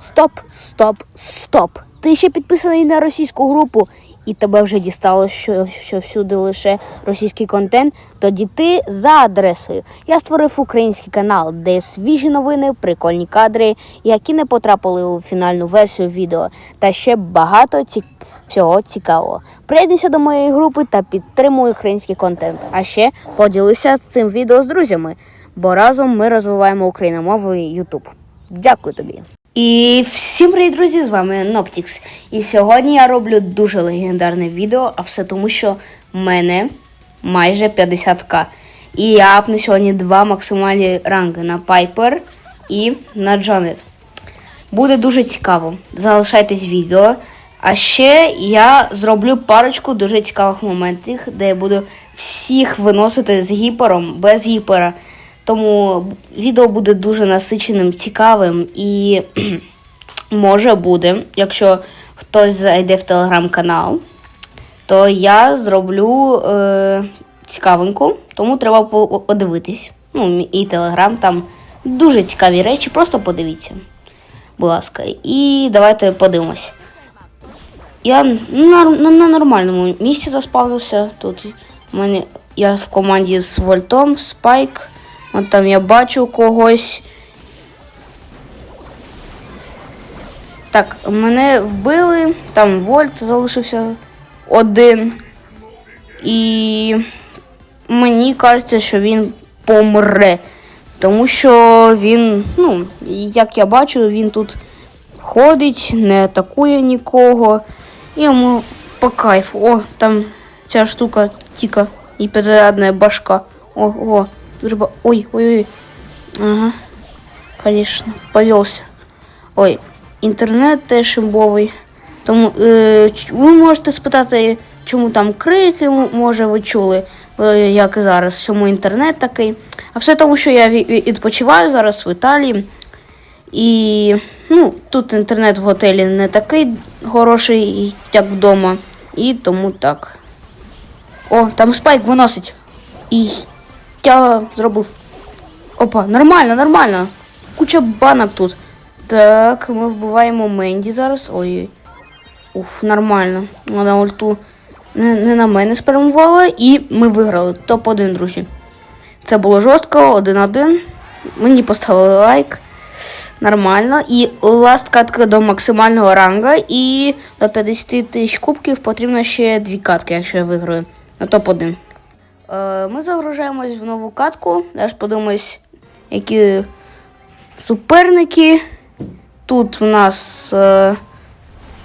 Стоп, стоп, стоп. Ти ще підписаний на російську групу, і тебе вже дістало, що, що всюди лише російський контент. Тоді ти за адресою. Я створив український канал, де свіжі новини, прикольні кадри, які не потрапили у фінальну версію відео, та ще багато ці... всього цікавого. Приєднуйся до моєї групи та підтримуй український контент. А ще поділися з цим відео з друзями, бо разом ми розвиваємо україномовний YouTube. Дякую тобі. І всім привіт, друзі! З вами Ноптікс. І сьогодні я роблю дуже легендарне відео, а все тому, що в мене майже 50к. І я апну сьогодні два максимальні ранги на Пайпер і на Джанет. Буде дуже цікаво. Залишайтесь відео. А ще я зроблю парочку дуже цікавих моментів, де я буду всіх виносити з гіпером без гіпера. Тому відео буде дуже насиченим, цікавим і може буде, якщо хтось зайде в телеграм-канал, то я зроблю е, цікавинку, тому треба подивитись. Ну, і телеграм там дуже цікаві речі, просто подивіться. Будь ласка. І давайте подивимось. Я на, на, на нормальному місці заспавнився. Тут у мене я в команді з Вольтом, Спайк. От там я бачу когось. Так, мене вбили, там Вольт залишився один. І мені кажеться, що він помре. Тому що він, ну, як я бачу, він тут ходить, не атакує нікого. І йому по кайфу. О, там ця штука тіка і підзарядна башка. О, о, дуже ба... Ой, ой, ой. Ага. Конечно, повелся. Ой, інтернет теж імбовий. Тому е, ви можете спитати, чому там крики, може, ви чули, е, як і зараз, чому інтернет такий. А все тому, що я ві- ві- відпочиваю зараз в Італії. І ну, тут інтернет в готелі не такий хороший, як вдома. І тому так. О, там спайк виносить. І я зробив. Опа, нормально, нормально. Куча банок тут. Так, ми вбиваємо Менді зараз. Ой. Уф, нормально. Вона ульту не, не на мене спрямувала. І ми виграли. Топ-1, друзі. Це було жорстко, один-один. Мені поставили лайк. Нормально. І ласт катка до максимального ранга. І до 50 тисяч кубків потрібно ще дві катки, якщо я виграю. На топ-1. Е, ми загружаємось в нову катку. Зараз подивимось, які суперники. Тут в нас е,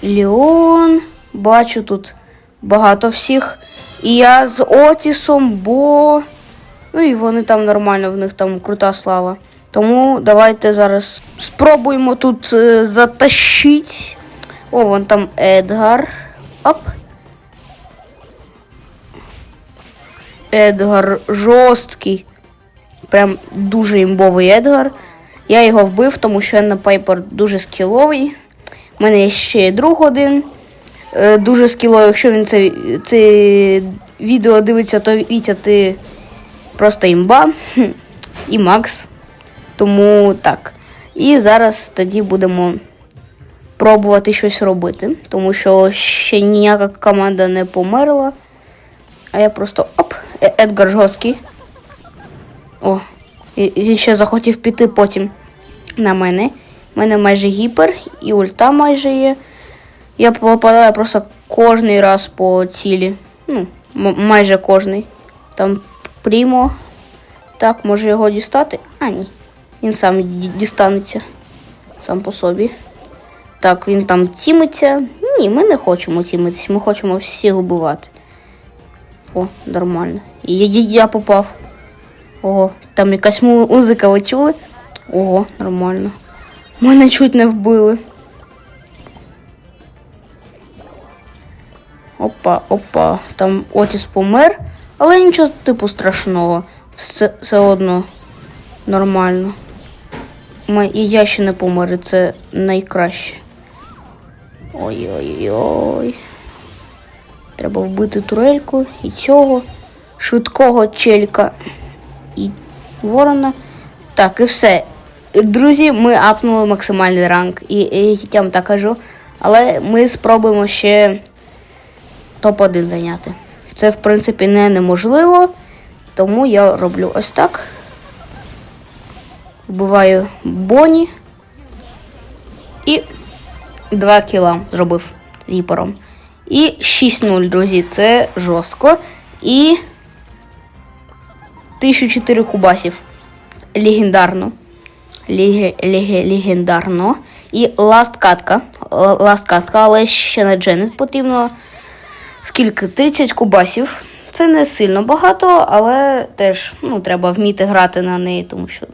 Леон. Бачу тут багато всіх. І я з Отісом, бо. Ну і вони там нормально, в них там крута слава. Тому давайте зараз спробуємо тут е, затащити. О, вон там Едгар. Оп. Едгар жорсткий. Прям дуже імбовий Едгар. Я його вбив, тому що на Пайпер дуже скіловий. У мене є ще друг один. е, Дуже скіловий. Якщо він це, це відео дивиться, то Вітя, ти просто імба. І Макс. Тому так. І зараз тоді будемо пробувати щось робити, тому що ще ніяка команда не померла. А я просто оп, Едгар жорсткий. О, і ще захотів піти потім на мене. У мене майже гіпер і ульта майже є. Я попадаю просто кожний раз по цілі. Ну, майже кожний. Там Прімо. Так, може його дістати? А, ні. Він сам дістанеться. Сам по собі. Так, він там тімиться. Ні, ми не хочемо тімитись, ми хочемо всіх вбивати. О, нормально. Я, я, я попав. Ого, там якась му- музика ви чули? Ого, нормально. Мене чуть не вбили. Опа, опа. Там Отіс помер, але нічого типу страшного. Все, все одно нормально. Ми, і я ще не помер, це найкраще. Ой-ой-ой. Треба вбити турельку і цього швидкого челька і ворона. Так, і все. Друзі, ми апнули максимальний ранг. І, і я вам так кажу. Але ми спробуємо ще топ-1 зайняти. Це, в принципі, не неможливо. Тому я роблю ось так. Вбиваю Боні. І 2 кіла зробив ріпером. І 6-0, друзі, це жорстко. І 1004 кубасів. Легендарно. Леге, леге, легендарно. І ласт катка. Л- Ласт катка, але ще на Дженет потрібно. Скільки? 30 кубасів. Це не сильно багато, але теж ну, треба вміти грати на неї, тому що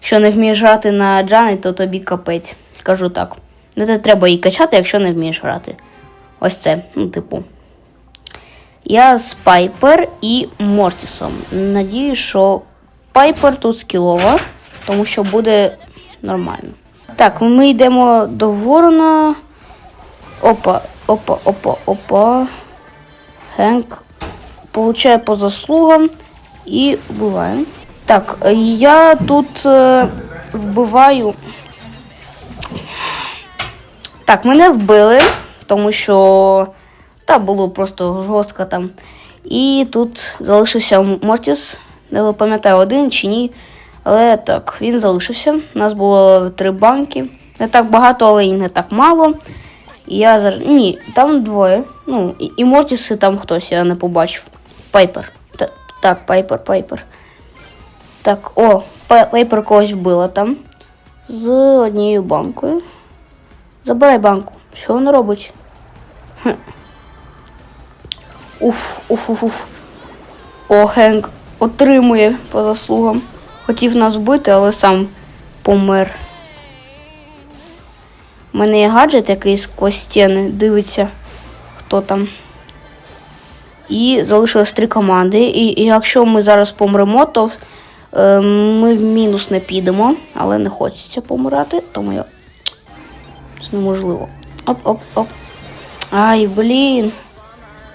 якщо не вмієш грати на Джанет, то тобі капець. Кажу так. Не те треба її качати, якщо не вмієш грати. Ось це, ну, типу. Я з Пайпер і Мортісом. Надіюсь, що Пайпер тут скілова, тому що буде нормально. Так, ми йдемо до Ворона. Опа, опа, опа, опа. Хенк получає по заслугам і вбиває. Так, я тут е, вбиваю. Так, мене вбили, тому що та було просто жорстко там. І тут залишився Мортіс. Не пам'ятаю один чи ні. Але так, він залишився. У нас було три банки. Не так багато, але і не так мало. І я зараз. Ні, там двоє. Ну, і, і Мортіс, і там хтось, я не побачив. Пайпер. Та, так, Пайпер, Пайпер. Так, о, Пайпер когось вбила там. З однією банкою. Забирай банку. Що вона робить? Уф, уф, уф, уф. О, Хенк отримує по заслугам. Хотів нас вбити, але сам помер. У мене є гаджет, який сквозь стіни дивиться, хто там. І залишилось три команди. І, і якщо ми зараз помремо, то е, ми в мінус не підемо, але не хочеться помирати, тому я. Це неможливо. Оп-оп-оп. Ай, блін.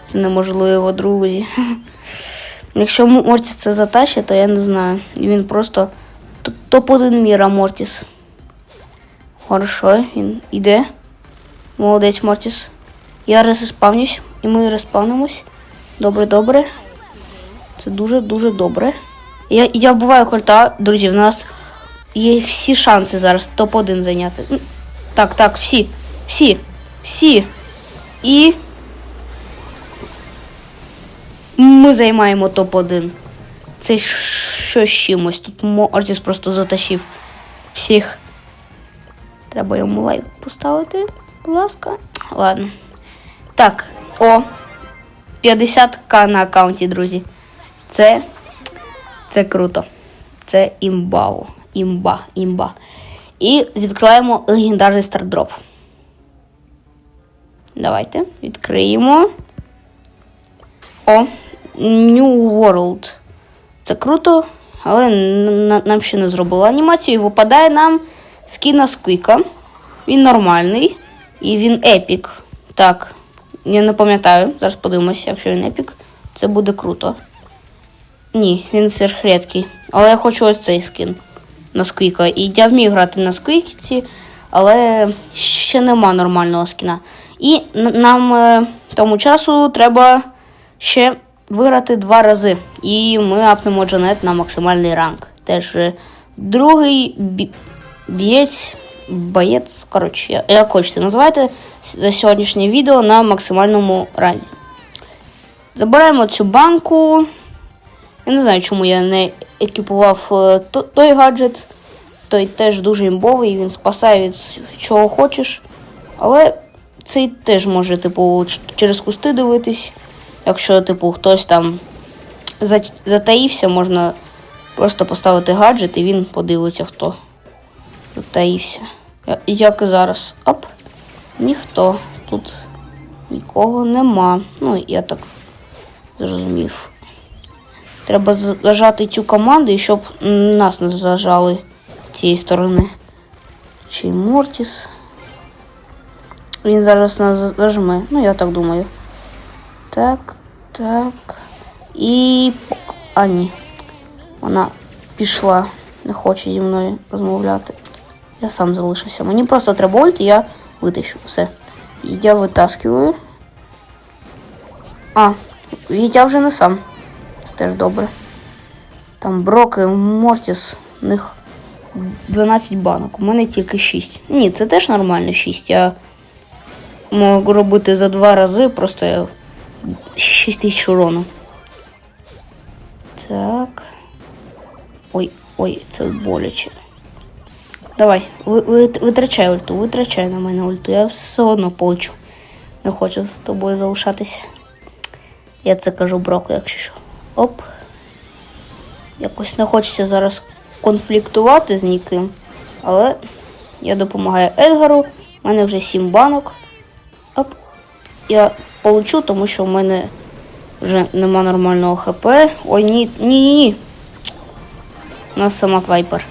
Це неможливо, друзі. Якщо Мортіс це затащить, то я не знаю. Він просто топ-1 міра Мортіс. Хорошо, він іде. Молодець Мортіс. Я респавнюсь, і ми респавнимось. Добре, добре. Це дуже-дуже добре. Я, я вбиваю кольта, друзі, в нас є всі шанси зараз топ-1 зайняти. Так, так, всі. Всі. Всі. І. Ми займаємо топ-1. Це що з чимось. Тут Мортіс просто затащив всіх. Треба йому лайк поставити, будь ласка. Ладно. Так, о. 50к на аккаунті, друзі. Це. Це круто. Це імбау. Імба, імба. І відкриваємо легендарний стардроп. Давайте відкриємо. О, New World. Це круто, але нам ще не зробили анімацію. І випадає нам скіна Сквіка. Він нормальний. І він епік. Так. Я не пам'ятаю. Зараз подивимося, якщо він епік. Це буде круто. Ні, він сверхрідкий. Але я хочу ось цей скін на Сквіка. І я вмію грати на Сквікі, але ще нема нормального скіна. І нам е, тому часу треба ще виграти два рази. І ми апнемо Джанет на максимальний ранг. Теж е, другий бієць, боєць, коротше, як хочете називайте за сьогоднішнє відео на максимальному ранзі. Забираємо цю банку. Я не знаю, чому я не екіпував е, то- той гаджет. Той теж дуже імбовий, він спасає від чого хочеш. Але цей теж може, типу, через кусти дивитись. Якщо, типу, хтось там затаївся, можна просто поставити гаджет і він подивиться, хто затаївся. Як і зараз. Оп. Ніхто. Тут нікого нема. Ну, я так зрозумів. Треба зажати цю команду, і щоб нас не зажали з цієї сторони. Чи Мортіс. Він зараз нас зажме. Ну, я так думаю. Так, так. І. А, ні. Вона пішла. не хоче зі мною розмовляти. Я сам залишився. Мені просто треба ульт, і я витащу. Все. Я витаскиваю. А, Вітя вже не сам. Це теж добре. Там Брок і Мортіс, у них 12 банок. У мене тільки 6. Ні, це теж нормально 6. Я можу робити за два рази, просто я 6 тисяч урону. Так. Ой, ой, це боляче. Давай, ви, ви, витрачай ульту, витрачай на мене ульту. Я все одно получу. Не хочу з тобою залишатися. Я це кажу Броку, якщо що. Оп. Якось не хочеться зараз конфліктувати з ніким. Але я допомагаю Едгару. У мене вже 7 банок. Я получу, тому що в мене вже нема нормального ХП. Ой, ні, ні, ні, ні. У нас сама Вайпер.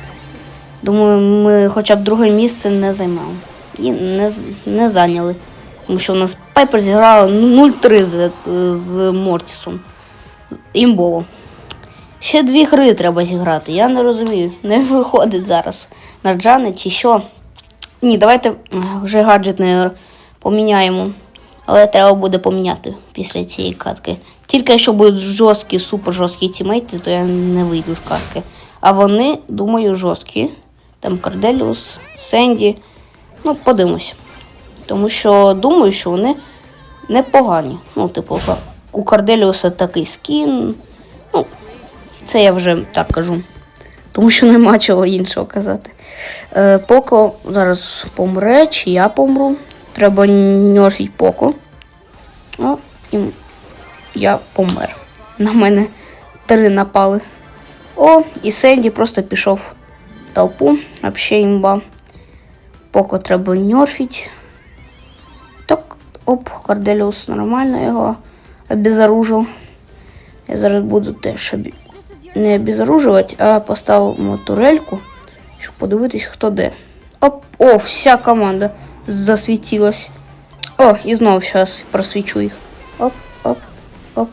Думаю, ми хоча б друге місце не займемо. І не, не зайняли. Тому що у нас Пайпер зіграла 0-3 з, з Мортісом. Імбово. Ще дві гри треба зіграти. Я не розумію. Не виходить зараз. На Джани чи що. Ні, давайте вже гаджет не поміняємо. Але треба буде поміняти після цієї катки. Тільки якщо будуть жорсткі, супер жорсткі тімейти, то я не вийду з катки. А вони, думаю, жорсткі. Там Карделіус, Сенді. Ну, подивимось. Тому що думаю, що вони непогані. Ну, типу, у Карделіуса такий скін. Ну, це я вже так кажу. Тому що нема чого іншого казати. Е, Поко зараз помре, чи я помру. Треба ньорфіть Поко. О, і я помер. На мене три напали. О, і Сенді просто пішов в толпу. Вообще імба. Поко треба ньорфіть. Так, оп, Карделіус нормально його обезоружив. Я зараз буду теж обі... не обезоружувати, а поставимо турельку, щоб подивитись, хто де. Оп, о, вся команда засвітилась. О, і знову зараз просвічу їх. Оп, оп, оп,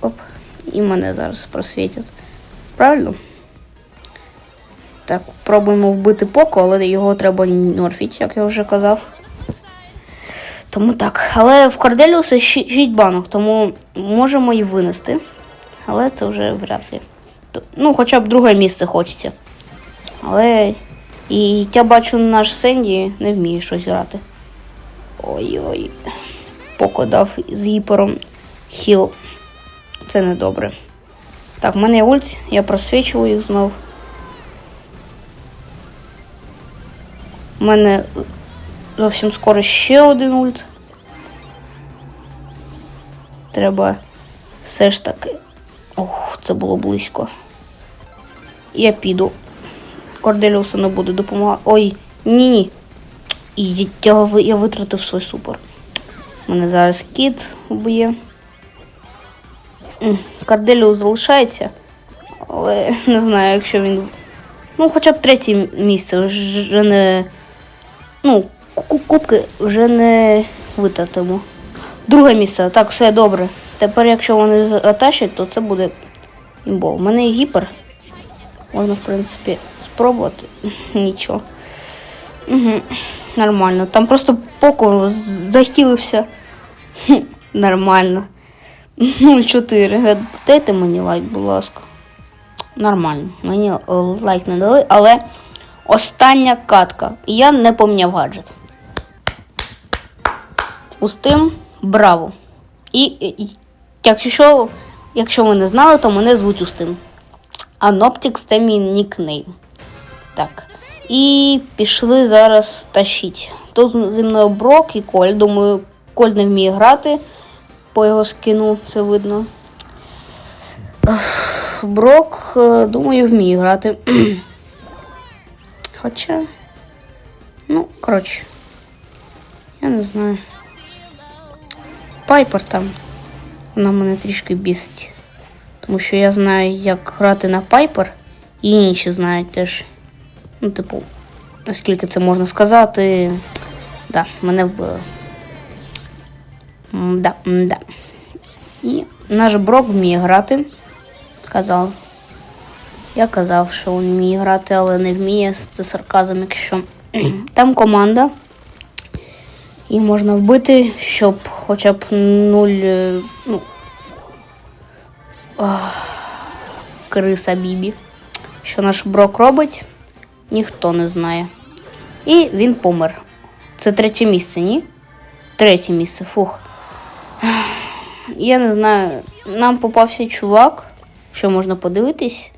оп. І мене зараз просвітять. Правильно? Так, пробуємо вбити Поко, але його треба норфіть, як я вже казав. Тому так. Але в Корделіуса 6 банок, тому можемо і винести. Але це вже вряд ли. Ну, хоча б друге місце хочеться. Але. І я бачу, наш Сенді не вміє щось грати. Ой-ой. Поко дав з гіпером хіл. Це недобре. Так, в мене є ульт, я просвічую їх знов. У мене зовсім скоро ще один ульт. Треба все ж таки. Ох, це було близько. Я піду. Корделіусу не буду допомагати. Ой, ні-ні. І я, я витратив свій супер. Мене зараз кіт вб'є. Корделіус залишається. Але не знаю, якщо він. Ну, хоча б третє місце вже не. Ну, кубки вже не витратимо. Друге місце, так, все добре. Тепер, якщо вони затащать, то це буде імбов. У мене є гіпер. Можна, в принципі, спробувати. Нічого. Угу. Нормально. Там просто поко захилився. Нормально. 0,4. Дайте мені лайк, будь ласка. Нормально. Мені е, лайк не дали, але остання катка. Я не поміняв гаджет. Устим, браво. І, і, якщо, що, якщо ви не знали, то мене звуть Устим. Аноптик це мій нікнейм. Так. І пішли зараз тащить. Тут зі мною Брок і Коль. Думаю, Коль не вміє грати. По його скину це видно. Брок, е, думаю, вміє грати. Хоча. Ну, коротше. Я не знаю. Пайпер там. Вона мене трішки бісить. Тому що я знаю, як грати на Пайпер, і інші знають теж. Ну, типу, наскільки це можна сказати. Да, мене вбили. Да, да. І наш Брок вміє грати. Казав. Я казав, що він вміє грати, але не вміє. Це сарказм, якщо там команда. І можна вбити, щоб хоча б нуль. е, Ну, ах, криса Бібі. Що наш брок робить, ніхто не знає. І він помер. Це третє місце, ні? Третє місце, фух. Я не знаю, нам попався чувак, що можна подивитись.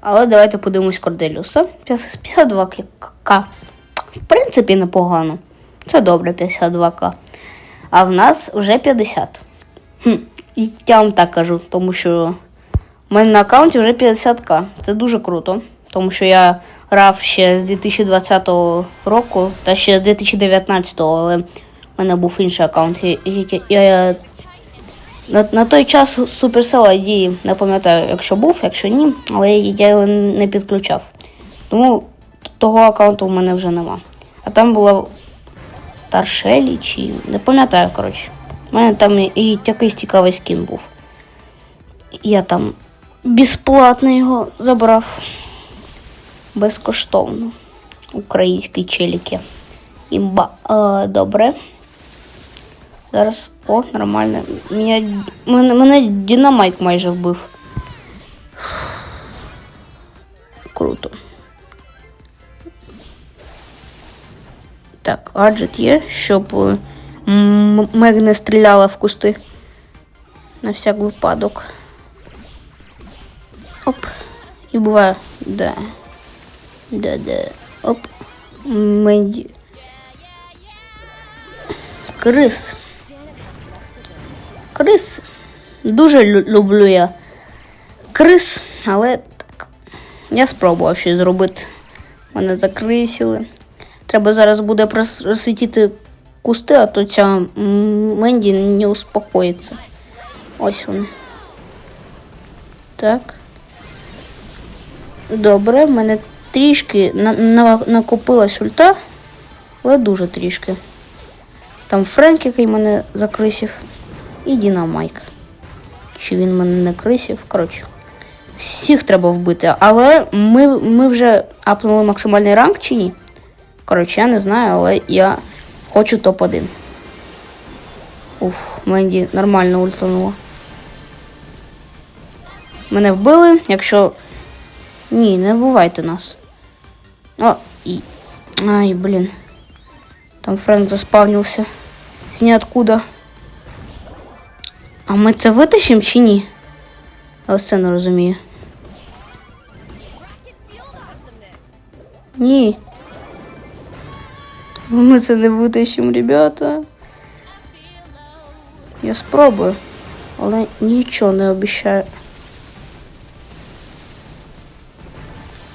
Але давайте подивимось Корделіуса. 52 к. В принципі, непогано. Це добре, 52к. А в нас вже 50. Хм, я вам так кажу, тому що у мене на аккаунті вже 50к. Це дуже круто. Тому що я грав ще з 2020 року та ще з 2019, але в мене був інший аккаунт. Я, я, я, на, на той час Supercell ID не пам'ятаю, якщо був, якщо ні, але я його не підключав. Тому того аккаунту в мене вже нема. А там була Старшелі чи. Не пам'ятаю, коротше. У мене там і- і якийсь цікавий скін був. Я там безплатно його забрав. Безкоштовно. Український челіки. Імба. Е, добре. Зараз. О, нормально. Мене, мене, мене динамайк майже вбив. Круто. Так, гаджет є, щоб е, Мег не стріляла в кусти. На всяк випадок. Оп. І буває. Да. Да-да. Оп. Менді. Крис. Крис. Дуже люблю я крис, але так. Я спробував щось зробити. Мене закрисили. Треба зараз буде розсвітити кусти, а то ця Менді не успокоїться. Ось вони. Так. Добре, в мене трішки на, на, накопилась ульта, але дуже трішки. Там Френк, який мене закрисів, і Дінамайк. Чи він мене не крисів? Коротше. Всіх треба вбити. Але ми, ми вже апнули максимальний ранг чи ні? Коротше, я не знаю, але я хочу топ-1. Уф, Менді нормально ультанула. Мене вбили, якщо. Ні, не вбивайте нас. О, і. Ай, блін. Там Френк заспавнився. З ніоткуда. А ми це витащимо чи ні? Я ось це не розумію. Ні. Ми це не витащимо, ребята. Я спробую, але нічого не обіцяю.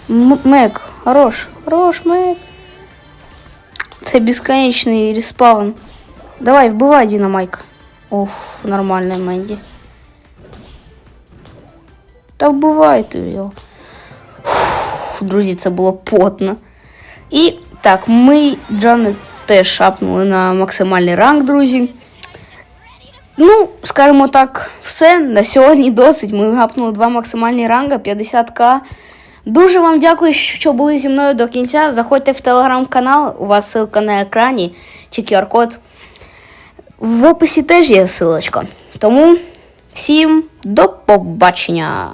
М- Мек, хорош, хорош, Мек. Це безконечний респаун. Давай, вбивай Динамайка. Уф, нормальний Менді. Та вбивайте його. Фух, друзі, це було потно. І так, ми Джани теж шапнули на максимальний ранг, друзі. Ну, скажімо так, все. На сьогодні досить. Ми гапнули два максимальні ранга, 50к. Дуже вам дякую, що були зі мною до кінця. Заходьте в телеграм-канал, у вас ссылка на екрані чи QR-код. В описі теж є ссылочка. Тому всім до побачення!